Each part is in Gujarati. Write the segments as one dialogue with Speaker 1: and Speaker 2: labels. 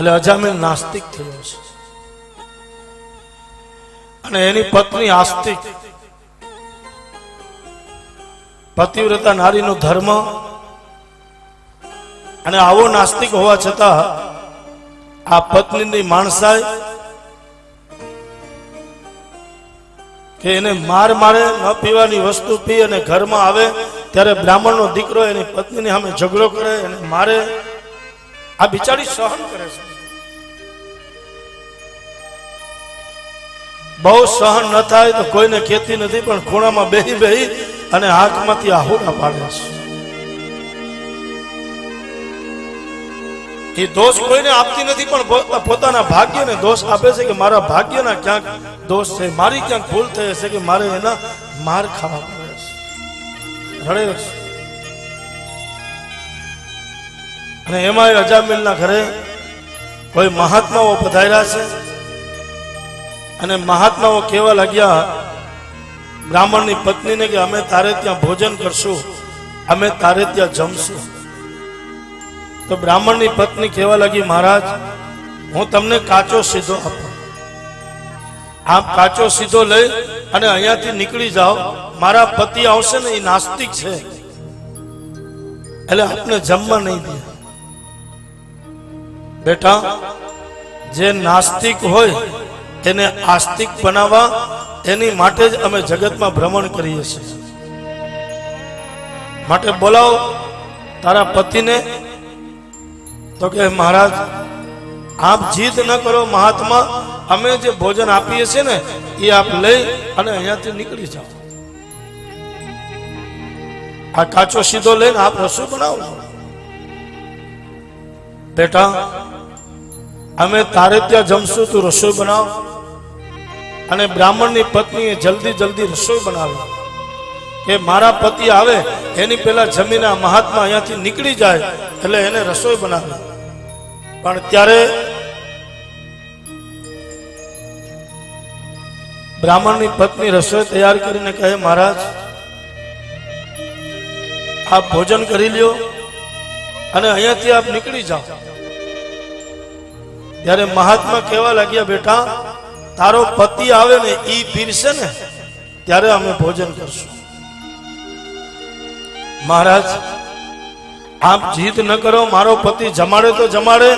Speaker 1: એટલે અજામિલ નાસ્તિક થયો છે. અને એની પત્ની આસ્તિક. પતિવ્રતા નારીનો ધર્મ. અને આવો નાસ્તિક હોવા છતાં આ પત્નીની માણસાય કે એને માર મારે, ન પીવાની વસ્તુ પી અને ઘરમાં આવે, ત્યારે બ્રાહ્મણનો દીકરો એની પત્નીની સામે ઝઘડો કરે, એને મારે. આ બિચારી સહન કરે છે. બહુ સહન ન થાય તો કોઈને ખેતી નથી, પણ ખૂણામાં બેહી બેહી અને આંખમાંથી આહુડા પાડે છે. એ દોષ કોઈને આપતી નથી, પણ પોતાના ભાગ્યને દોષ આપે છે કે મારા ભાગ્યના ક્યાંક દોષ છે, મારી ક્યાંક ભૂલ થઈ હશે કે મારે એના માર ખાવા પડે છે. રડે છે. અને એમાં અજામિલના ઘરે કોઈ મહાત્માઓ પધાર્યા છે. અને મહાત્માઓ કહેવા લાગ્યા, બ્રાહ્મણની પત્નીને કે અમે તારે ત્યાં ભોજન કરશું, અમે તારે ત્યાં જમશું. તો બ્રાહ્મણની પત્ની કહેવા લાગી, મહારાજ, હું તમને કાચો સીધો આપું. આપ કાચો સીધો લઈ અને અહીંયાથી નીકળી જાઓ. મારા પતિ આવશે ને એ નાસ્તિક છે. એટલે આપને જમવા નહીં દે. બેટા, જે નાસ્તિક હોય એને આસ્તિક બનાવવા એની માટે જ અમે જગતમાં ભ્રમણ કરીએ છીએ. માટે બોલાવો, તારા પતિને. તો કે મહારાજ, આપ જીત ન કરો, મહાત્મા, અમે જે ભોજન આપીએ છીએ ને, એ આપ લઈ અને અહીંયાથી નીકળી જાઓ. આ કાચો સીધો લઈને આપ રસોઈ બનાવો બેટા, અમે તારે ત્યાં જમશું, તું રસોઈ બનાવ. અને બ્રાહ્મણની પત્નીએ જલ્દી જલ્દી રસોઈ બનાવી કે મારા પતિ આવે, એની પેલા જમીન આ મહાત્મા અહીંયાથી નીકળી જાય, એટલે એને રસોઈ બનાવી. પણ ત્યારે બ્રાહ્મણની પત્ની રસોઈ તૈયાર કરીને કહે, મહારાજ, આપ ભોજન કરી લ્યો અને અહીંયાથી આપ નીકળી જાઓ. ત્યારે મહાત્મા કહેવા લાગ્યા, બેટા તારો પતિ આવે ને એ પીરશે ને, ત્યારે અમે ભોજન કરશું. મહારાજ આપ જીત ન કરો, મારો પતિ જમાડે તો જમાડે,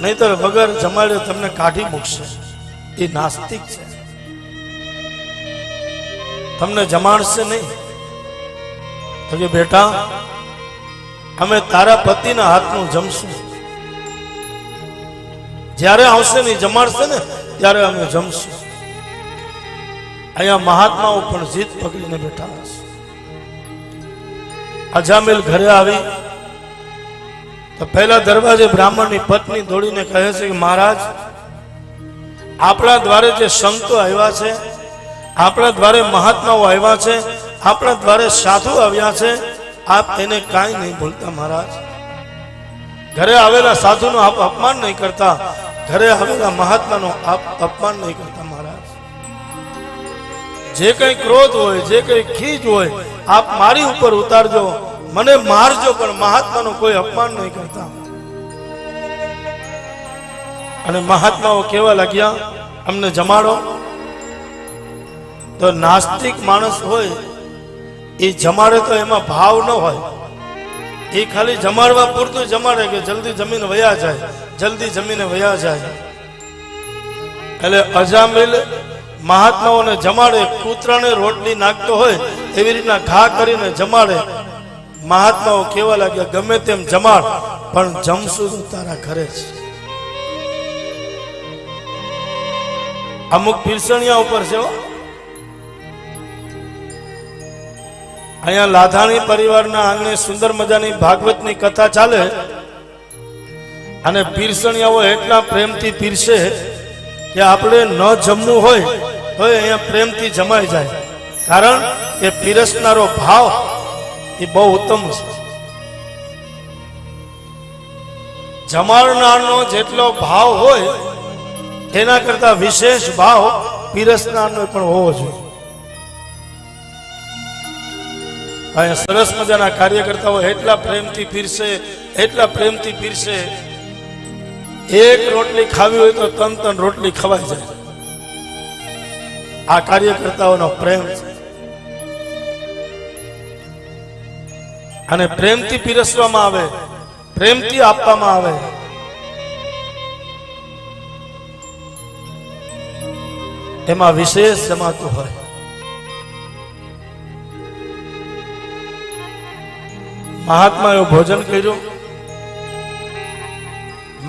Speaker 1: નહીતર વગર જમાડે તમને કાઢી મૂકશે. એ નાસ્તિક છે. તમને જમાડશે નહીં. તો કે બેટા, અમે તારા પતિના હાથનું જમશું. જ્યારે આવશે ને જમાડશે ને ત્યારે અમે જમશું. અહીંયા મહાત્માઓ પણ જીત પકડીને બેઠા હશે. અજામિલ ઘરે આવી. તો પહેલા દરવાજે બ્રાહ્મણની પત્ની દોડીને કહે છે કે મહારાજ, આપણા દ્વારે જે સંતો આવ્યા છે, આપણા દ્વારે મહાત્માઓ આવ્યા છે, આપણા દ્વારે સાધુ આવ્યા છે, આપ એને કાંઈ નહીં ભૂલતા મહારાજ. ઘરે આવેલા સાધુનું આપ અપમાન નહીં કરતા. ઘરે આવેલા મહાત્માનો અપમાન નહીં કરતા મહારાજ. જે કઈ ક્રોધ હોય, જે કઈ ખીજ હોય, આપ મારી ઉપર ઉતારજો. મને મારજો, પણ મહાત્માનો કોઈ અપમાન નહીં કરતા. અને મહાત્માઓ કેવા લાગ્યા, અમને જમાડો. તો નાસ્તિક માણસ હોય, એ જમાડે તો એમાં ભાવ ન હોય. એ ખાલી જમાડવા પૂરતું જમાડે કે જલ્દી જમીન વયા જાય. જલ્દી જમીને વયા જાય. એટલે અજામિલ મહાત્માઓને જમાડે, કૂતરાને રોટલી નાખતો હોય એવી રીતના ઘા કરીને જમાડે. મહાત્માઓ કેવા લાગ્યા, ગમે તેમ જમાડ, પણ જમશું તારા ઘરે જ. અમુક પીરસણિયા ઉપર છે અહીંયા લાધાણી પરિવારના આંગણે સુંદર મજાની ભાગવતની કથા ચાલે. અને પીરસણિયાઓ એટલા પ્રેમથી પીરસે કે આપણે ન જમવું હોય તો અહીંયા પ્રેમથી જમાઈ જાય. કારણ કે પીરસનારો ભાવ એ બહુ ઉત્તમ છે. જમાડનારનો જેટલો ભાવ હોય એના કરતા વિશેષ ભાવ પીરસનારનો પણ હોવો જોઈએ. અહીંયા સરસ મજાના કાર્યકર્તાઓ એટલા પ્રેમથી પીરસે, એટલા પ્રેમથી પીરસે એક રોટલી ખાવી હોય તો ત્રણ ત્રણ રોટલી ખવાઈ જાય આ કાર્યકર્તાઓનો પ્રેમ છે. અને પ્રેમથી પીરસવામાં આવે, પ્રેમથી આપવામાં આવે. એમાં વિશેષ જમાતું હોય. મહાત્માએ ભોજન કર્યું.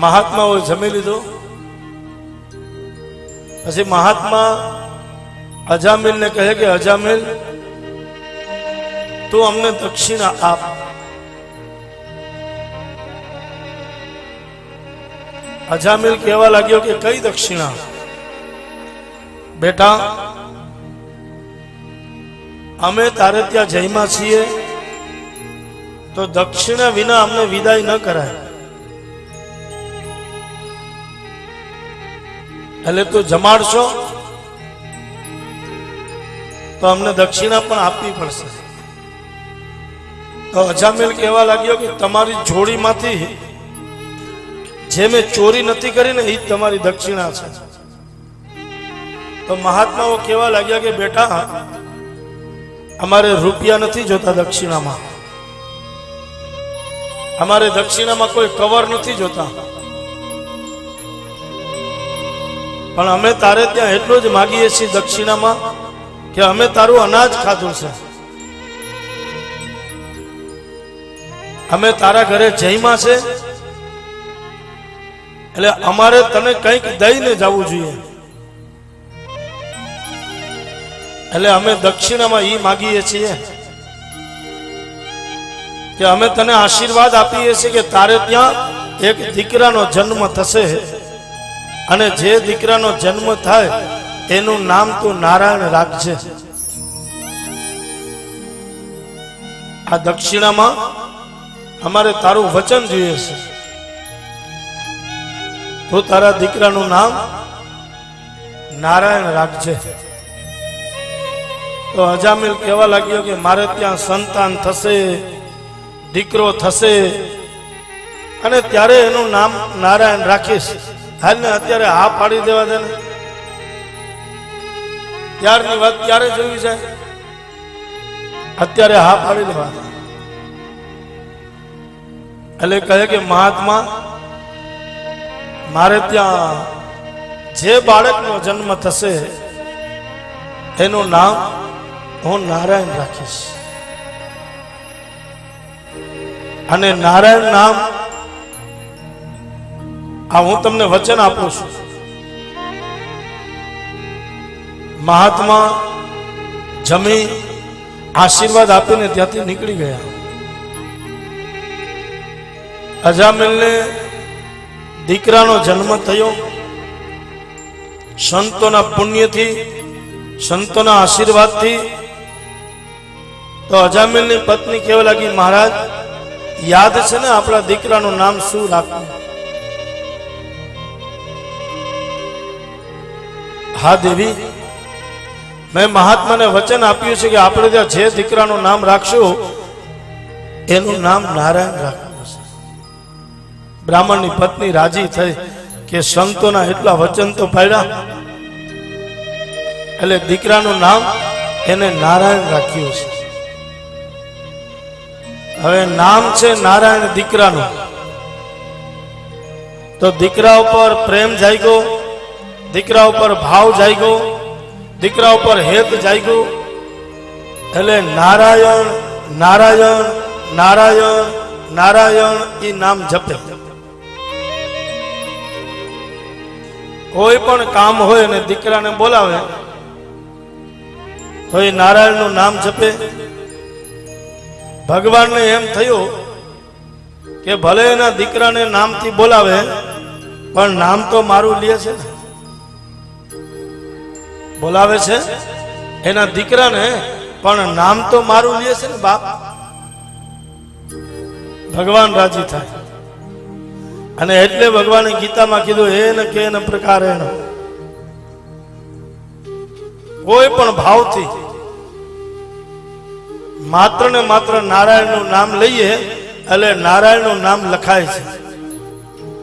Speaker 1: મહાત્માઓએ જમી લીધો. પછી મહાત્મા અજામિલને કહે કે, અજામિલ, તું અમને દક્ષિણા આપ. અજામિલ કહેવા લાગ્યો કે, કઈ દક્ષિણા? બેટા, અમે તારે ત્યાં જયમાં છીએ, તો દક્ષિણા વિના અમને વિદાય ન કરાય. એટલે તો જમાડશો? તો અમને દક્ષિણા પણ આપવી પડશે. તો અજામેલ કહેવા લાગ્યો કે તમારી જોડીમાંથી જે મેં ચોરી નથી કરી ને એ જ તમારી દક્ષિણા છે. તો મહાત્માઓ કહેવા લાગ્યા કે બેટા, અમારે રૂપિયા નથી જોતા દક્ષિણામાં. અમારે દક્ષિણામાં કોઈ કવર નથી જોતા. પણ અમે તારે ત્યાં એટલું જ માગીએ છીએ દક્ષિણામાં કે અમે તારું અનાજ ખાધું છે. અમે તારા ઘરે જઈમાં છે. એટલે અમારે તને કંઈક દઈને જવું જોઈએ. એટલે અમે દક્ષિણામાં એ માગીએ છીએ કે અમે તને આશીર્વાદ આપીએ છીએ કે તારે ત્યાં એક દીકરાનો જન્મ થશે. અને જે દીકરાનો જન્મ થાય એનું નામ તું નારાયણ રાખજે. આ દક્ષિણામાં અમારે તારું વચન જોઈએ છે. તું તારા દીકરાનું નામ નારાયણ રાખજે. તો અજામિલ કહેવા લાગ્યો કે મારે ત્યાં સંતાન થશે, દીકરો થશે, અને ત્યારે એનું નામ નારાયણ રાખીશ. હાલ ને અત્યારે હા પાડી દેવા દે ત્યારની વાત ક્યારે જોઈ જાય અત્યારે હા પાડી દેવા. એટલે કહે કે મહાત્મા, મારે ત્યાં જે બાળકનો જન્મ થશે, એનું નામ હું નારાયણ રાખીશ. અને નારાયણ નામ આ હું તમને વચન આપું છું. મહાત્મા જમી આશીર્વાદ આપીને ત્યાંથી નીકળી ગયા. અજામિલને દીકરાનો જન્મ થયો. સંતોના પુણ્યથી, સંતોના આશીર્વાદથી તો અજામિલની પત્ની કહેવા લાગી, મહારાજ, યાદ છે ને આપણા દીકરાનું નામ શું રાખવું? હા દેવી, મેં મહાત્માને વચન આપ્યું છે કે આપણે ત્યાં જે દીકરાનું નામ રાખશું, એનું નામ નારાયણ રાખવાનું છે. બ્રાહ્મણની પત્ની રાજી થઈ કે સંતોના એટલા વચન તો પાડ્યા. એટલે દીકરાનું નામ એને નારાયણ રાખ્યું છે. હવે નામ છે નારાયણ દીકરાનું. તો દીકરા ઉપર પ્રેમ જાગ્યો. દીકરા ઉપર ભાવ જાગ્યો, દીકરા ઉપર હેત જાગ્યો. એટલે નારાયણ નારાયણ નારાયણ નારાયણ એ નામ જપે. કોઈ પણ કામ હોય અને દીકરાને બોલાવે, તો એ નારાયણનું નામ જપે. ભગવાનને એમ થયું કે ભલે એના દીકરાને નામથી બોલાવે, પણ નામ તો મારું લે છે ને. બોલાવે છે? એના દીકરાને, પણ નામ તો મારું લે છે ને, બાપ. ભગવાન રાજી થાય. અને એટલે ભગવાને ગીતામાં કીધું એ ને કે ને પ્રકાર કોઈ પણ ભાવથી માત્ર ને માત્ર નારાયણનું નામ લઈએ, એટલે નારાયણનું નામ લખાય છે.